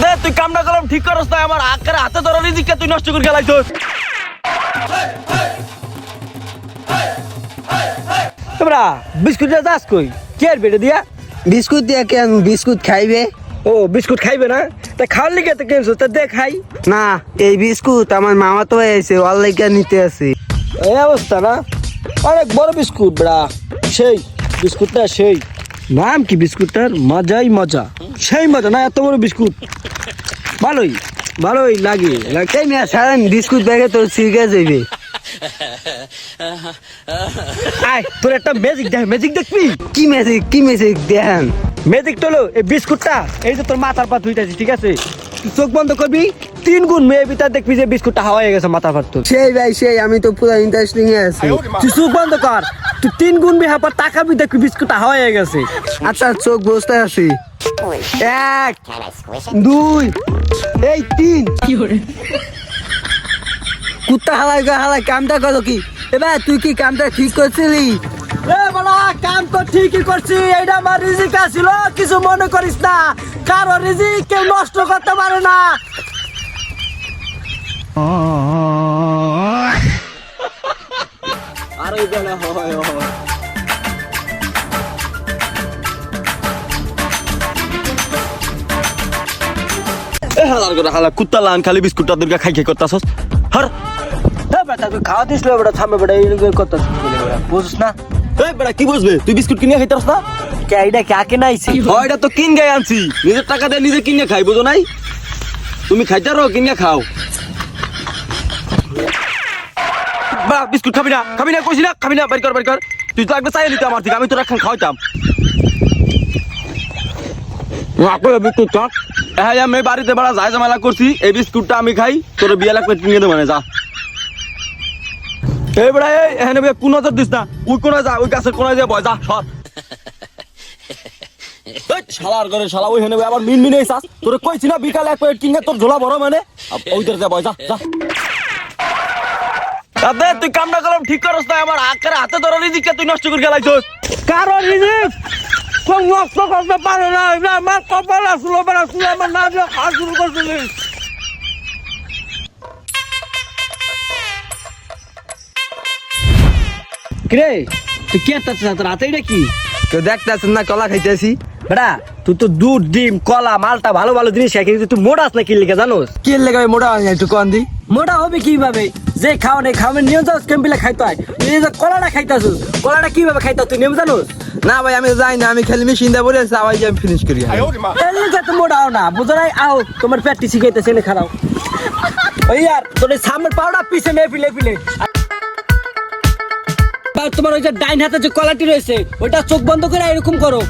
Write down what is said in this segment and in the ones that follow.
দে তুই কামটা করলাম ঠিক করস না আমার আকারে হাতে ধরা রিজিককে তুই নষ্ট করে গেলাইছস তোমরা বিস্কুটটা দাস কই? কে আর বেটে দিয়া? বিস্কুট দিয়ে কেন বিস্কুট খাইবে। ও বিস্কুট খাইবে না? তা খাওয়ার লিগে তো কেমছো তা দে খাই। না এই বিস্কুট আমার মামা তো এসে ওর লেগে নিতে আছে এই অবস্থা না? অনেক বড় বিস্কুট বড়া সেই বিস্কুটটা সেই। নাম কি বিস্কুটটার মজাই মজা। সেই মজা না, এত বড় বিস্কুট। ভালোই ভালোই লাগে। লাগে এই সারান বিস্কুট ব্যাগে তোর সিরকে যাইবে? আয়, তোর একটা ম্যাজিক দেখ ম্যাজিক দেখবি? কি মেসিক কি মেসিক দেখান? ম্যাজিক হলো এই বিস্কুটটা, এই যে তোর মাথার পা ধুইতেছি, ঠিক আছে? চোখ বন্ধ করবি? তিন গুণ মেয়ে ভিতর দেখবি যে বিস্কুটটা হাওয়া হয়ে গেছে পার তোর সেই ভাই, সেই, আমি তো পুরো ইন্টারেস্টিং এ আছি। তুই চোখ বন্ধ কর। তুই তিন গুণ মেয়ে পর তাকাবি দেখবি বিস্কুটটা হাওয়া হয়ে গেছে। আচ্ছা চোখ বসতে আছি। এক, দুই, এই তিন। কুত্তা হালাই গা, হালাই, কামটা করো কি? এবার তুই কি কামটা ঠিক করছিলি? কাম তো ঠিকই করছি, এইটা আমার রিজিক ছিল কিছু মনে করিস না। কারও রিজিক কেউ নষ্ট করতে পারে না। আরে বেলা হয় হয় হালার করে হালা কুত্তা লান খালি বিস্কুটটা দুর্গা খাই খাই করতাছস। হর। এ বেটা তুই খাওয়া দিস বেটা থামে বেটা এই কত বুঝছ না? এই বেটা কি বুঝবে? তুই বিস্কুট কিনে খাইতারস না? কে এইটা কাকে নাইছি? ওইটা তো কিন গায়ে আনছি। নিজের টাকা দিয়ে নিজে কিনে খাই বুঝো নাই? তুমি খাইতারো কিনে খাও। বা বিস্কুট খাবি না খাবি না কইছি না খাবি না বাড়ি কর বাড়ি কর। তুই তো একবার চাই নিতে আমার থেকে আমি তোর এখন খাওয়াইতাম। বিস্কুট থাক হ্যাঁ আমি বাড়িতে বেড়া যাই ঝামেলা করছি এই বিস্কুটটা আমি খাই তোর বিয়ে লাগবে কিনে দেবো মানে যা। এই বেড়া এই এখানে কোন নজর দিস না ওই কোনায় যা ওই গাছের কোনায় যা বয় যা সর। এই শালার করে শালা ওই হেনে আবার মিন মিনে চাস। তোরে কইছি না বিকালে এক প্লেট কিনে তোর ঝোলা বড় মানে? ওইদের যা বয় যা যা। তাতে তুই কামটা করলাম ঠিক করস না আমার আকারে হাতে ধরা রিজিককে তুই নষ্ট করে গেলাইছস কারও রিজিক কোন নষ্ট করতে পারে না এটা আমার কপাল আসলো বেটা তুই আমার না দিয়ে খাওয়া শুরু করছিলিস কিরে তুই কি একটা তোর হাতে এটা কি? কেউ দেখতেছেন না কলা খাইতেছি। বেটা তুই তো দুধ ডিম কলা মালটা ভালো ভালো জিনিস খাই কিন্তু তুই মোটাস না কি লিখে জানোস? কি লেগে মোটা হয় একটু কন দি। মোটা হবে কীভাবে? যে খাও নেই খাওয়া নিয়ম জানোস কেমপিলে খাইতে হয় তুই এই যে কলাটা খাইতাছিস কলাটা কীভাবে খাইতে তুই নিয়ম জানোস? না ভাই আমি যাই না আমি খালি মেশিন দিয়ে বলে আছি আবার আমি ফিনিশ করি এর লিগে তো মোটা না বুঝো নাই? আও তোমার পেটটি শিখাইতেছে এনে খারাও। ওই আর তোর সামনের পাউডা পিছে মেয়ে পিলে পিলে তোমার ওই যে ডাইন হাতে যে কলাটি রয়েছে ওটা চোখ বন্ধ করে এরকম করো।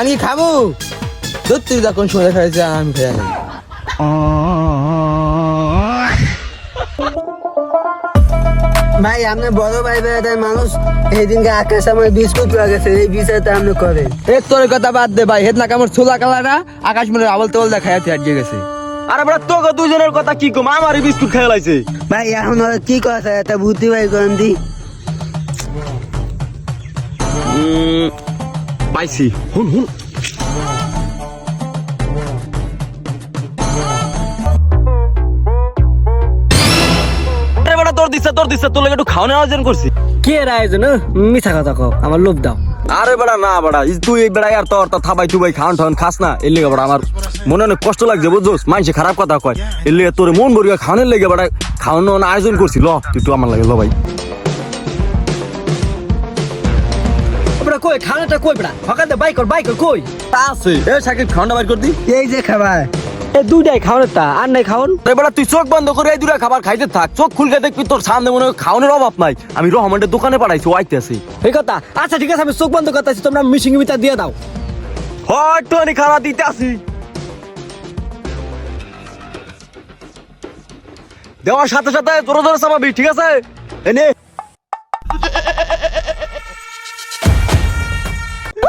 আমি খাব? সত্যি তুই যখন সময় খাইছে আমি খেয়ে নেই ভাই আপনি বড় ভাই বেড়াতের মানুষ। এই দিনকে আকাশ আমার বিস্কুট পাওয়া গেছে এই বিষয়টা আপনি করেন এ তোর কথা বাদ দে ভাই। হেতনা কামড় ছোলা কালারা আকাশ মনে আবল তোল দেখা যাচ্ছে আটকে গেছে। আরে বেটা তোকে দুজনের কথা কি কম? আমারই বিস্কুট খেয়ে লাইছে। ভাই এখন কি কথা এটা বুদ্ধি ভাই করেন দি পাইছি। হুন হুন আরে তোর দিচ্ছে তোর দিচ্ছে তোর লাগে একটু খাওয়ানোর আয়োজন করছি। কে এর আয়োজন? মিথ্যা কথা কও আমার লোভ দাও। আরে বেটা না বেটা তুই এই বেড়া আর তোর তো থাবাই তুই খাওয়ান ঠাওয়ান খাস না। এর লেগে বেটা আমার মনে অনেক কষ্ট লাগছে বুঝছোস? মানুষে খারাপ কথা কয়। এর লেগে তোর মন ভরিয়া খাওয়ানোর লেগে বেটা খাওয়ানোর আয়োজন করছি ল তুই তো আমার লাগে ল ভাই। কই খানাটা কই বড়া? সকালে বাইক কর বাইক কর কই? তা আছে। এ সাকিব বাইর এই যে খাবার। এ দুইটাই খাওয়ানোর তা আর নাই খাওন তুই চোখ বন্ধ করে এই দুটা খাবার খাইতে থাক। চোখ খুলকে দেখবি তোর সামনে মনে হয় খাওয়ানোর অভাব নাই। আমি রহমানের দোকানে পাঠাইছি ও আইতেছি। এই কথা? আচ্ছা ঠিক আছে আমি চোখ বন্ধ করতেছি তোমরা মিশিং মিটা দিয়ে দাও। হয়তো আমি খাওয়া দিতে আসি। দেওয়ার সাথে সাথে তোর ধরে চাপাবি ঠিক আছে? এনে